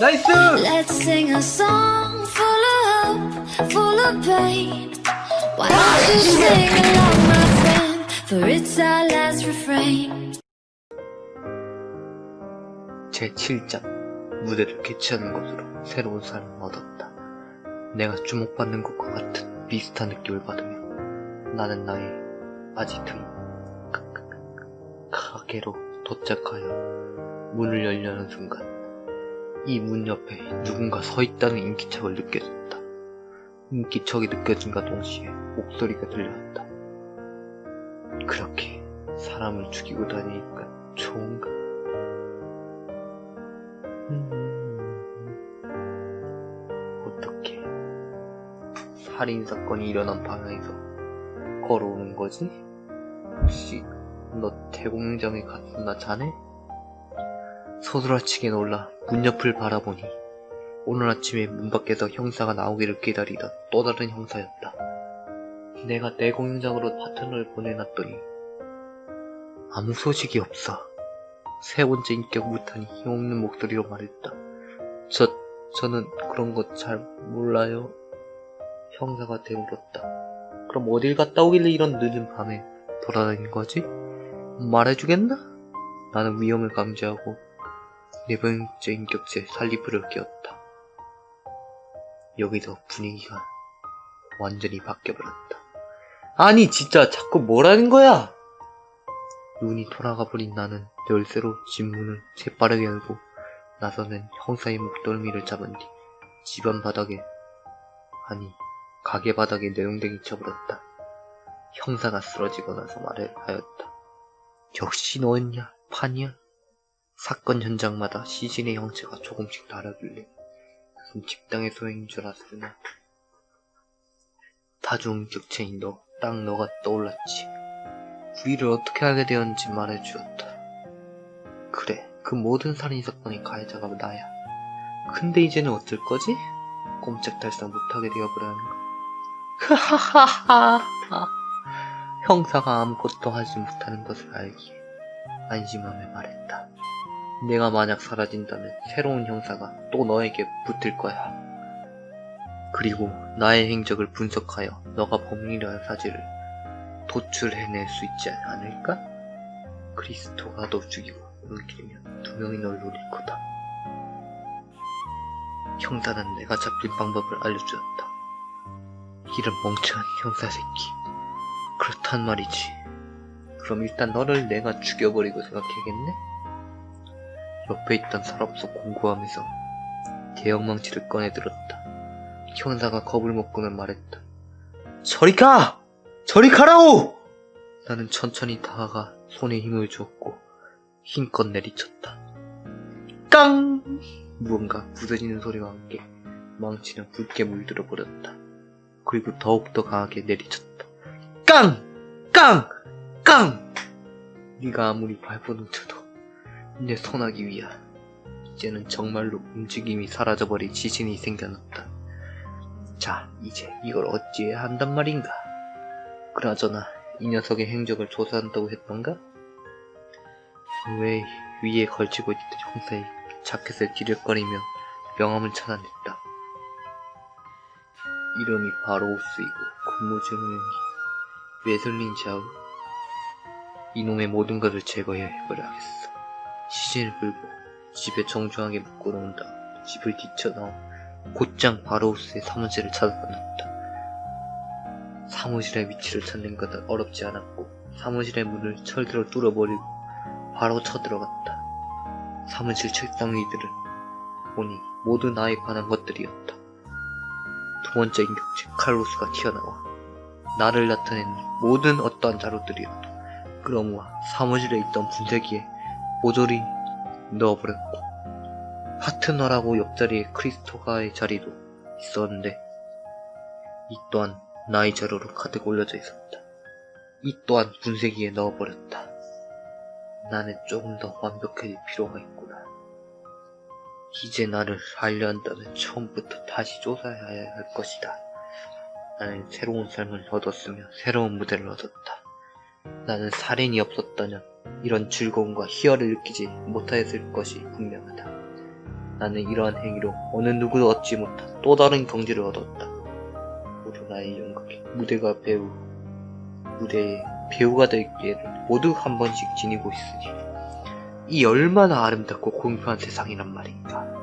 나이스! Let's sing a song full of hope, full of pain. Why don't you sing along, my friend? For it's our last refrain. 제 7장 무대를 개최하는 것으로 새로운 삶을 얻었다. 내가 주목받는 것과 같은 비슷한 느낌을 받으며 나는 나의 가- 가게로 도착하여 문을 열려는 순간 이 문 옆에 누군가 서 있다는 인기척을 느껴졌다. 인기척이 느껴진과 동시에 목소리가 들려왔다. 그렇게 사람을 죽이고 다니니까 좋은가? 음, 어떻게 살인 사건이 일어난 방향에서 걸어오는 거지? 혹시 너 대공장에 갔었나 자네? 서두라치게 놀라 문 옆을 바라보니 오늘 아침에 문 밖에서 형사가 나오기를 기다리던 또 다른 형사였다. 내가 내 공장으로 파트너를 보내놨더니 아무 소식이 없어. 세 번째 인격 무탄이 힘없는 목소리로 말했다. 저, 저는 그런 거잘 몰라요. 형사가 되물었다. 그럼 어딜 갔다 오길래 이런 늦은 밤에 돌아다닌 거지? 말해주겠나? 나는 위험을 감지하고 네 번째 인격체 살리프를 끼웠다. 여기서 분위기가 완전히 바뀌어버렸다. 아니 진짜 자꾸 뭐라는 거야? 눈이 돌아가 버린 나는 열쇠로 집 문을 재빠르게 열고 나서는 형사의 목덜미를 잡은 뒤 집안 바닥에 아니 가게 바닥에 내용댕이 쳐버렸다. 형사가 쓰러지고 나서 말을 하였다. 역시 너였냐 판이야? 사건 현장마다 시신의 형체가 조금씩 다르길래 무슨 집당의 소행인 줄 알았으나 다중 격체인 너, 딱 너가 떠올랐지. 우리를 어떻게 알게 되었는지 말해주었다. 그래, 그 모든 살인 사건의 가해자가 나야. 근데 이제는 어쩔 거지? 꼼짝달싹 못하게 되어버렸는 거. 하하하하. 형사가 아무것도 하지 못하는 것을 알기에 안심하며 말했다. 내가 만약 사라진다면 새로운 형사가 또 너에게 붙을 거야. 그리고 나의 행적을 분석하여 너가 범인이라는 사실을 도출해낼 수 있지 않을까? 크리스토가 너 죽이고 옮기면 두 명이 널 노릴 거다. 형사는 내가 잡힌 방법을 알려주었다. 이런 멍청한 형사 새끼. 그렇단 말이지. 그럼 일단 너를 내가 죽여버리고 생각해야겠네? 옆에 있던 서랍속 공구하면서 대형망치를 꺼내 들었다. 형사가 겁을 먹고는 말했다. 저리 가! 저리 가라고! 나는 천천히 다가가 손에 힘을 주었고 힘껏 내리쳤다. 깡! 무언가 부서지는 소리와 함께 망치는 붉게 물들어 버렸다. 그리고 더욱더 강하게 내리쳤다. 깡! 깡! 깡! 네가 아무리 발버둥 쳐도 내 손아귀 위야. 이제는 정말로 움직임이 사라져버린 지진이 생겨났다. 자, 이제 이걸 어찌해야 한단 말인가? 그나저나 이 녀석의 행적을 조사한다고 했던가? 왜 위에 걸치고 있던 형사의 자켓을 뒤적거리며 명함을 찾아냈다. 이름이 바로 우스이고 근무 증명이 웨슬린 자우 이놈의 모든 것을 제거해 버려야겠어. 시신을 끌고 집에 정중하게 묶어놓은 다음 집을 뒤쳐나와 곧장 바로우스의 사무실을 찾아다녔다. 사무실의 위치를 찾는 것은 어렵지 않았고 사무실의 문을 철대로 뚫어버리고 바로 쳐들어갔다. 사무실 책상 위들은 보니 모두 나에 관한 것들이었다. 두 번째 인격체 칼로스가 튀어나와 나를 나타내는 모든 어떠한 자료들이었다. 그러므와 사무실에 있던 분쇄기에 모조리 넣어버렸고 파트너라고 옆자리에 크리스토가의 자리도 있었는데 이 또한 나의 자료로 가득 올려져 있었다. 이 또한 분쇄기에 넣어버렸다. 나는 조금 더 완벽해질 필요가 있구나. 이제 나를 알려 한다면 처음부터 다시 조사해야 할 것이다. 나는 새로운 삶을 얻었으며 새로운 무대를 얻었다. 나는 살인이 없었다면 이런 즐거움과 희열을 느끼지 못하였을 것이 분명하다. 나는 이러한 행위로 어느 누구도 얻지 못한 또 다른 경지를 얻었다. 모두 나의 영광에 무대가 배우, 무대에 배우가 될 기회를 모두 한 번씩 지니고 있으니 이 얼마나 아름답고 공평한 세상이란 말인가.